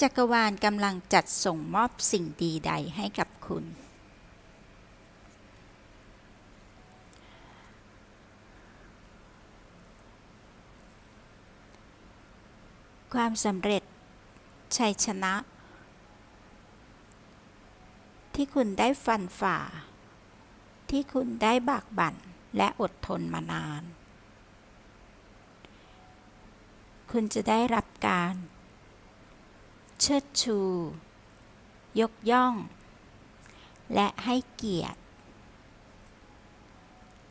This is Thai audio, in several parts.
จักรวาลกำลังจัดส่งมอบสิ่งดีใดให้กับคุณ ความสำเร็จ ชัยชนะ ที่คุณได้ฟันฝ่า ที่คุณได้บากบั่นและอดทนมานาน คุณจะได้รับการ เชิดชู ยกย่อง และให้เกียรติ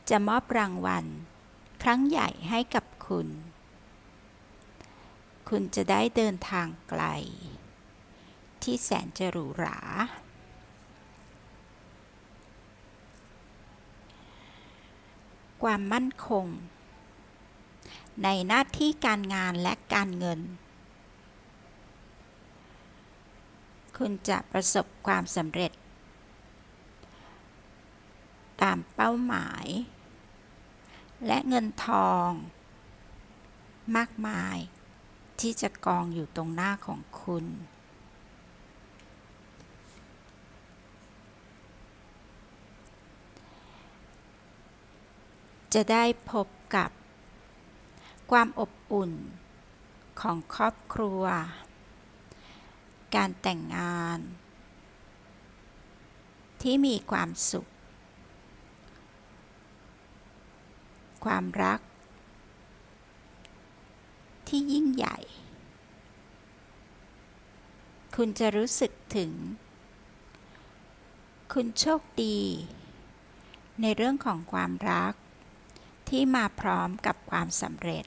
จะมอบรางวัล ครั้งใหญ่ให้กับคุณ คุณจะได้เดินทางไกล ที่แสนจะหรูหรา ความมั่นคง ในหน้าที่การงานและการเงิน คุณจะประสบความสำเร็จ ตามเป้าหมาย และเงินทอง มากมายที่จะกองอยู่ตรงหน้าของคุณ จะได้พบกับความอบอุ่นของครอบครัว การแต่งงาน ที่มีความสุข ความรัก ที่ยิ่งใหญ่ คุณจะรู้สึกถึง คุณโชคดี ในเรื่องของความรัก ที่มาพร้อมกับความสำเร็จ